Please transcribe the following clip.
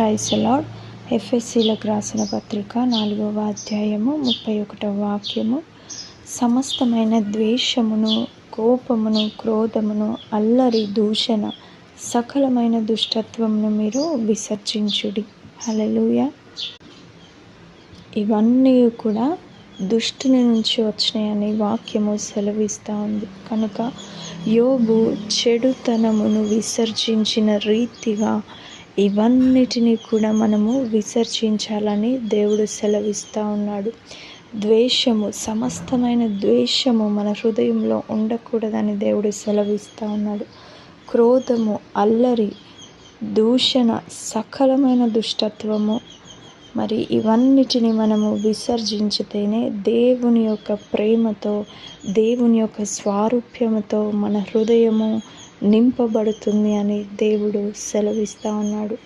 ప్రైసలాడ్ ఎఫ్ఎస్సీలకు రాసిన పత్రిక నాలుగవ అధ్యాయము ముప్పై ఒకటవ వాక్యము. సమస్తమైన ద్వేషమును కోపమును క్రోధమును అల్లరి దూషణ సకలమైన దుష్టత్వమును మీరు విసర్జించుడి. హలలుయ ఇవన్నీ కూడా దుష్టుని నుంచి వచ్చినాయని వాక్యము సెలవిస్తూ ఉంది. కనుక యోబు చెడుతనమును విసర్జించిన రీతిగా ఇవన్నిటినీ కూడా మనము విసర్జించాలని దేవుడు సెలవిస్తూ ఉన్నాడు. ద్వేషము సమస్తమైన ద్వేషము మన హృదయంలో ఉండకూడదని దేవుడు సెలవిస్తూ ఉన్నాడు. క్రోధము అల్లరి దూషణ సకలమైన దుష్టత్వము మరి ఇవన్నిటిని మనము విసర్జించితేనే దేవుని యొక్క ప్రేమతో దేవుని యొక్క స్వారూప్యముతో మన హృదయము నింపబడుతుంది అని దేవుడు సెలవిస్తూ ఉన్నాడు.